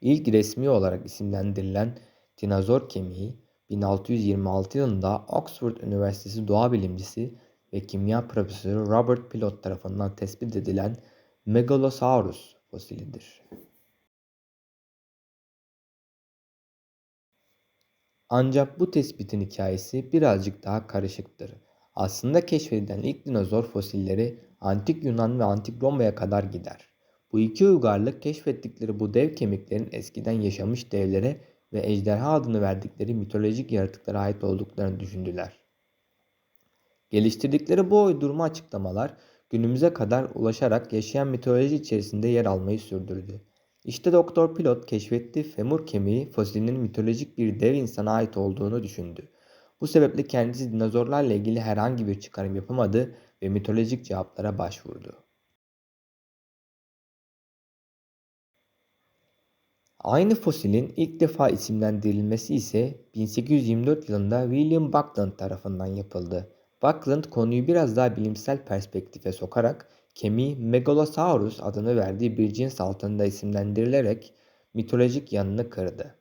ilk resmi olarak isimlendirilen dinozor kemiği 1626 yılında Oxford Üniversitesi doğa bilimcisi ve kimya profesörü Robert Pilot tarafından tespit edilen Megalosaurus fosilidir. Ancak bu tespitin hikayesi birazcık daha karışıktır. Aslında keşfedilen ilk dinozor fosilleri Antik Yunan ve Antik Roma'ya kadar gider. Bu iki uygarlık keşfettikleri bu dev kemiklerin eskiden yaşamış devlere ve ejderha adını verdikleri mitolojik yaratıklara ait olduklarını düşündüler. Geliştirdikleri bu uydurma açıklamalar günümüze kadar ulaşarak yaşayan mitoloji içerisinde yer almayı sürdürdü. İşte Doktor Pilot keşfettiği femur kemiği fosilinin mitolojik bir dev insana ait olduğunu düşündü. Bu sebeple kendisi dinozorlarla ilgili herhangi bir çıkarım yapamadı ve mitolojik cevaplara başvurdu. Aynı fosilin ilk defa isimlendirilmesi ise 1824 yılında William Buckland tarafından yapıldı. Buckland konuyu biraz daha bilimsel perspektife sokarak kemiği Megalosaurus adını verdiği bir cins altında isimlendirilerek mitolojik yanını kırdı.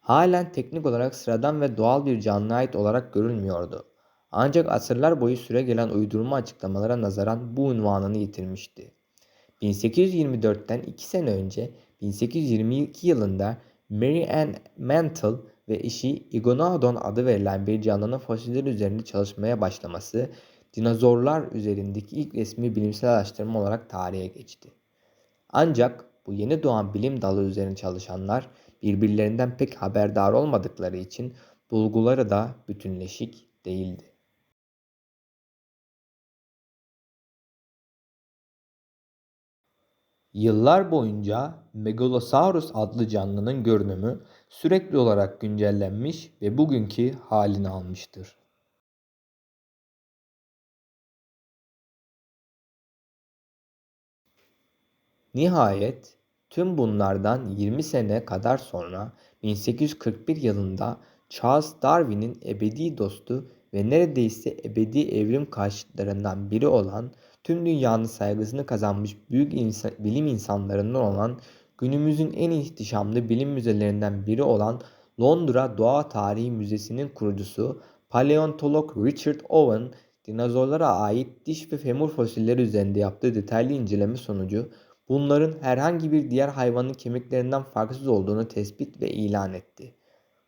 Halen teknik olarak sıradan ve doğal bir canlıya ait olarak görülmüyordu. Ancak asırlar boyu süre gelen uydurma açıklamalara nazaran bu unvanını yitirmişti. 1824'ten 2 sene önce 1822 yılında Mary Ann Mantle ve eşi Iguanodon adı verilen bir canlının fosilleri üzerinde çalışmaya başlaması dinozorlar üzerindeki ilk resmi bilimsel araştırma olarak tarihe geçti. Ancak bu yeni doğan bilim dalı üzerine çalışanlar birbirlerinden pek haberdar olmadıkları için bulguları da bütünleşik değildi. Yıllar boyunca Megalosaurus adlı canlının görünümü sürekli olarak güncellenmiş ve bugünkü halini almıştır. Nihayet tüm bunlardan 20 sene kadar sonra 1841 yılında Charles Darwin'in ebedi dostu ve neredeyse ebedi evrim karşıtlarından biri olan tüm dünyanın saygısını kazanmış büyük insan, bilim insanlarından olan günümüzün en ihtişamlı bilim müzelerinden biri olan Londra Doğa Tarihi Müzesi'nin kurucusu paleontolog Richard Owen dinozorlara ait diş ve femur fosilleri üzerinde yaptığı detaylı inceleme sonucu bunların herhangi bir diğer hayvanın kemiklerinden farksız olduğunu tespit ve ilan etti.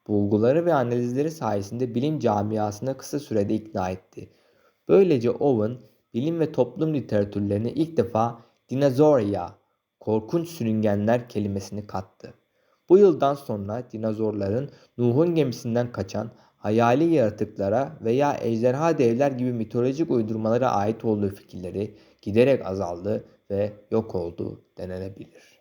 Bulguları ve analizleri sayesinde bilim camiasına kısa sürede ikna etti. Böylece Owen bilim ve toplum literatürlerine ilk defa dinozorya, korkunç sürüngenler kelimesini kattı. Bu yıldan sonra dinozorların Nuh'un gemisinden kaçan hayali yaratıklara veya ejderha devler gibi mitolojik uydurmalara ait olduğu fikirleri giderek azaldı ve yok oldu denilebilir.